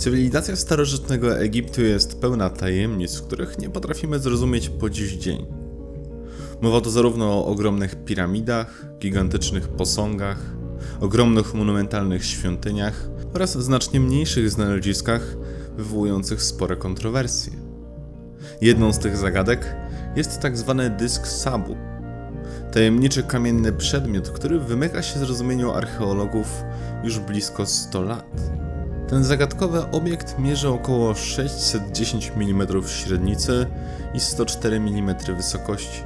Cywilizacja starożytnego Egiptu jest pełna tajemnic, których nie potrafimy zrozumieć po dziś dzień. Mowa tu zarówno o ogromnych piramidach, gigantycznych posągach, ogromnych monumentalnych świątyniach oraz znacznie mniejszych znaleziskach wywołujących spore kontrowersje. Jedną z tych zagadek jest tak zwany dysk Sabu, tajemniczy kamienny przedmiot, który wymyka się zrozumieniu archeologów już blisko 100 lat. Ten zagadkowy obiekt mierzy około 610 mm średnicy i 104 mm wysokości.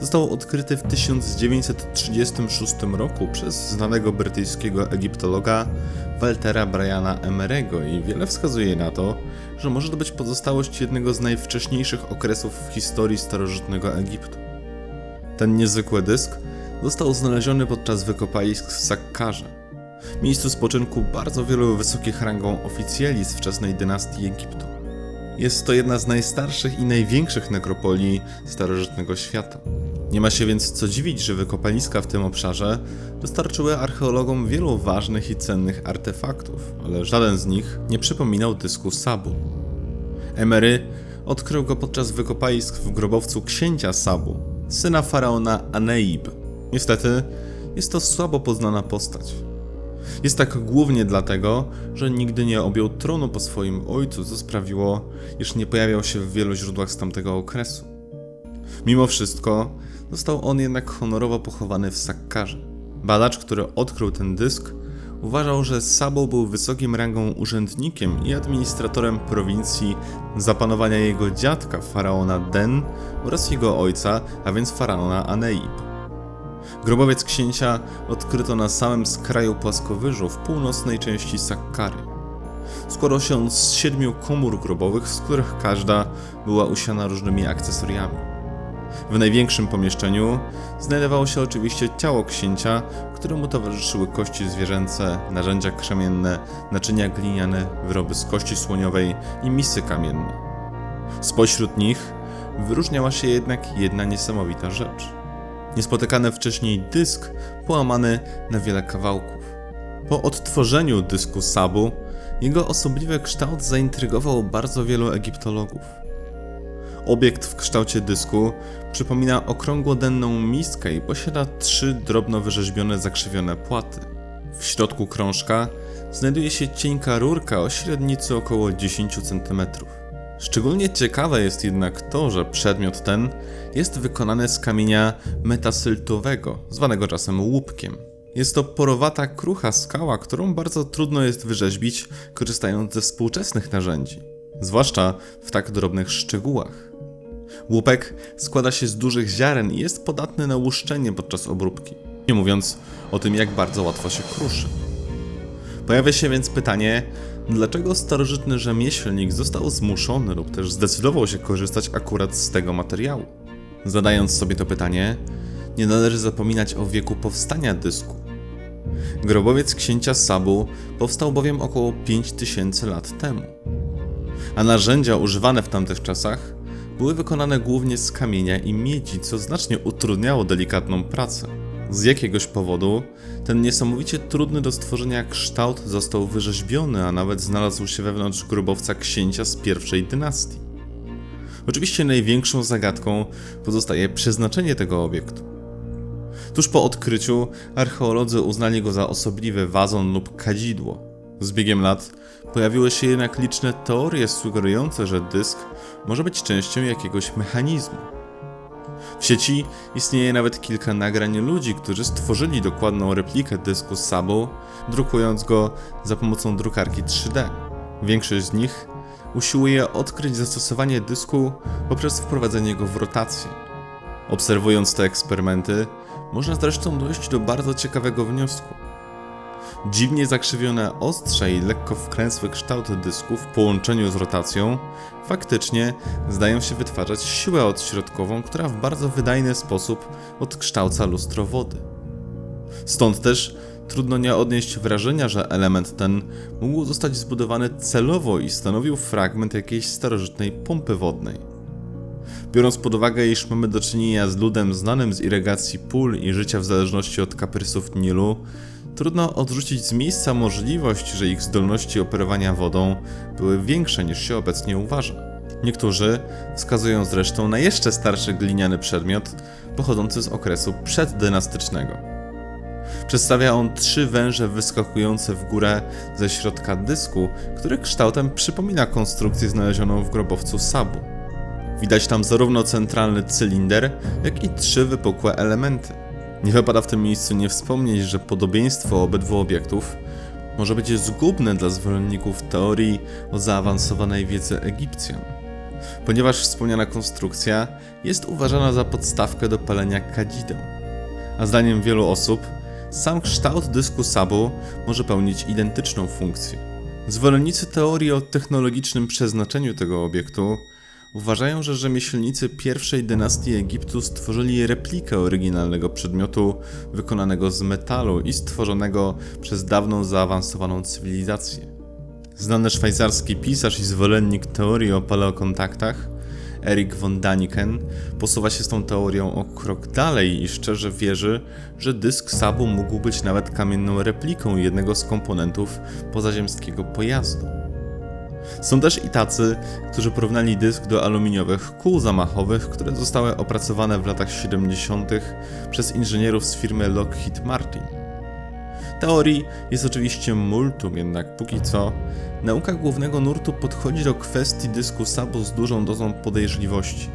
Został odkryty w 1936 roku przez znanego brytyjskiego egiptologa Waltera Briana Emerego i wiele wskazuje na to, że może to być pozostałość jednego z najwcześniejszych okresów w historii starożytnego Egiptu. Ten niezwykły dysk został znaleziony podczas wykopalisk w Sakkarze, miejscu spoczynku bardzo wielu wysokich rangą oficjeli z wczesnej dynastii Egiptu. Jest to jedna z najstarszych i największych nekropolii starożytnego świata. Nie ma się więc co dziwić, że wykopaliska w tym obszarze dostarczyły archeologom wielu ważnych i cennych artefaktów, ale żaden z nich nie przypominał dysku Sabu. Emery odkrył go podczas wykopalisk w grobowcu księcia Sabu, syna faraona Aneib. Niestety, jest to słabo poznana postać. Jest tak głównie dlatego, że nigdy nie objął tronu po swoim ojcu, co sprawiło, iż nie pojawiał się w wielu źródłach z tamtego okresu. Mimo wszystko, został on jednak honorowo pochowany w Sakkarze. Badacz, który odkrył ten dysk, uważał, że Sabo był wysokim rangą urzędnikiem i administratorem prowincji zapanowania jego dziadka, faraona Den oraz jego ojca, a więc faraona Aneib. Grobowiec księcia odkryto na samym skraju płaskowyżu w północnej części Sakkary. Składał się on z siedmiu komór grobowych, z których każda była usiana różnymi akcesoriami. W największym pomieszczeniu znajdowało się oczywiście ciało księcia, któremu towarzyszyły kości zwierzęce, narzędzia krzemienne, naczynia gliniane, wyroby z kości słoniowej i misy kamienne. Spośród nich wyróżniała się jednak jedna niesamowita rzecz – niespotykany wcześniej dysk połamany na wiele kawałków. Po odtworzeniu dysku Sabu, jego osobliwy kształt zaintrygował bardzo wielu egiptologów. Obiekt w kształcie dysku przypomina okrągłodenną miskę i posiada trzy drobno wyrzeźbione zakrzywione płaty. W środku krążka znajduje się cienka rurka o średnicy około 10 cm. Szczególnie ciekawe jest jednak to, że przedmiot ten jest wykonany z kamienia metasyltowego, zwanego czasem łupkiem. Jest to porowata, krucha skała, którą bardzo trudno jest wyrzeźbić, korzystając ze współczesnych narzędzi, zwłaszcza w tak drobnych szczegółach. Łupek składa się z dużych ziaren i jest podatny na łuszczenie podczas obróbki, nie mówiąc o tym, jak bardzo łatwo się kruszy. Pojawia się więc pytanie, dlaczego starożytny rzemieślnik został zmuszony lub też zdecydował się korzystać akurat z tego materiału. Zadając sobie to pytanie, nie należy zapominać o wieku powstania dysku. Grobowiec księcia Sabu powstał bowiem około 5000 lat temu, a narzędzia używane w tamtych czasach były wykonane głównie z kamienia i miedzi, co znacznie utrudniało delikatną pracę. Z jakiegoś powodu ten niesamowicie trudny do stworzenia kształt został wyrzeźbiony, a nawet znalazł się wewnątrz grobowca księcia z pierwszej dynastii. Oczywiście największą zagadką pozostaje przeznaczenie tego obiektu. Tuż po odkryciu archeolodzy uznali go za osobliwy wazon lub kadzidło. Z biegiem lat pojawiły się jednak liczne teorie sugerujące, że dysk może być częścią jakiegoś mechanizmu. W sieci istnieje nawet kilka nagrań ludzi, którzy stworzyli dokładną replikę dysku Sabo, drukując go za pomocą drukarki 3D. Większość z nich usiłuje odkryć zastosowanie dysku poprzez wprowadzenie go w rotację. Obserwując te eksperymenty, można zresztą dojść do bardzo ciekawego wniosku. Dziwnie zakrzywione ostrze i lekko wkręsły kształt dysku w połączeniu z rotacją faktycznie zdają się wytwarzać siłę odśrodkową, która w bardzo wydajny sposób odkształca lustro wody. Stąd też trudno nie odnieść wrażenia, że element ten mógł zostać zbudowany celowo i stanowił fragment jakiejś starożytnej pompy wodnej. Biorąc pod uwagę, iż mamy do czynienia z ludem znanym z irygacji pól i życia w zależności od kaprysów Nilu, trudno odrzucić z miejsca możliwość, że ich zdolności operowania wodą były większe niż się obecnie uważa. Niektórzy wskazują zresztą na jeszcze starszy gliniany przedmiot pochodzący z okresu przeddynastycznego. Przedstawia on trzy węże wyskakujące w górę ze środka dysku, który kształtem przypomina konstrukcję znalezioną w grobowcu Sabu. Widać tam zarówno centralny cylinder, jak i trzy wypukłe elementy. Nie wypada w tym miejscu nie wspomnieć, że podobieństwo obydwu obiektów może być zgubne dla zwolenników teorii o zaawansowanej wiedzy Egipcjan, ponieważ wspomniana konstrukcja jest uważana za podstawkę do palenia kadzideł. A zdaniem wielu osób, sam kształt dysku Sabu może pełnić identyczną funkcję. Zwolennicy teorii o technologicznym przeznaczeniu tego obiektu uważają, że rzemieślnicy pierwszej dynastii Egiptu stworzyli replikę oryginalnego przedmiotu wykonanego z metalu i stworzonego przez dawną zaawansowaną cywilizację. Znany szwajcarski pisarz i zwolennik teorii o paleokontaktach, Erik von Daniken, posuwa się z tą teorią o krok dalej i szczerze wierzy, że dysk Sabu mógł być nawet kamienną repliką jednego z komponentów pozaziemskiego pojazdu. Są też i tacy, którzy porównali dysk do aluminiowych kół zamachowych, które zostały opracowane w latach 70. przez inżynierów z firmy Lockheed Martin. Teorii jest oczywiście multum, jednak póki co nauka głównego nurtu podchodzi do kwestii dysku Sabo z dużą dozą podejrzliwości.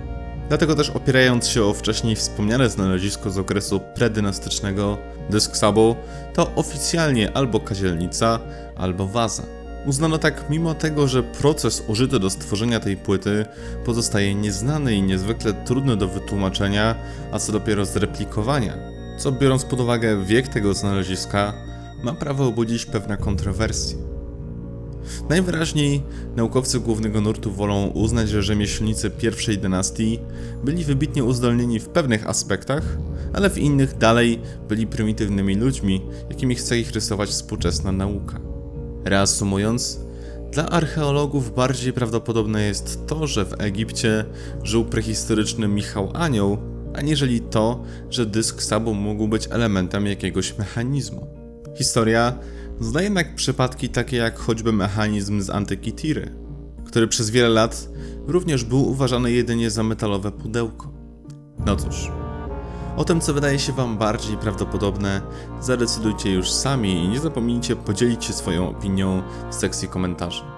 Dlatego też opierając się o wcześniej wspomniane znalezisko z okresu predynastycznego, dysk Sabo to oficjalnie albo kazielnica, albo waza. Uznano tak mimo tego, że proces użyty do stworzenia tej płyty pozostaje nieznany i niezwykle trudny do wytłumaczenia, a co dopiero zreplikowania, co biorąc pod uwagę wiek tego znaleziska, ma prawo obudzić pewne kontrowersje. Najwyraźniej naukowcy głównego nurtu wolą uznać, że rzemieślnicy pierwszej dynastii byli wybitnie uzdolnieni w pewnych aspektach, ale w innych dalej byli prymitywnymi ludźmi, jakimi chce ich rysować współczesna nauka. Reasumując, dla archeologów bardziej prawdopodobne jest to, że w Egipcie żył prehistoryczny Michał Anioł, aniżeli to, że dysk Sabu mógł być elementem jakiegoś mechanizmu. Historia zna jednak przypadki takie jak choćby mechanizm z antyki Tiry, który przez wiele lat również był uważany jedynie za metalowe pudełko. No cóż, o tym, co wydaje się Wam bardziej prawdopodobne, zadecydujcie już sami i nie zapomnijcie podzielić się swoją opinią w sekcji komentarzy.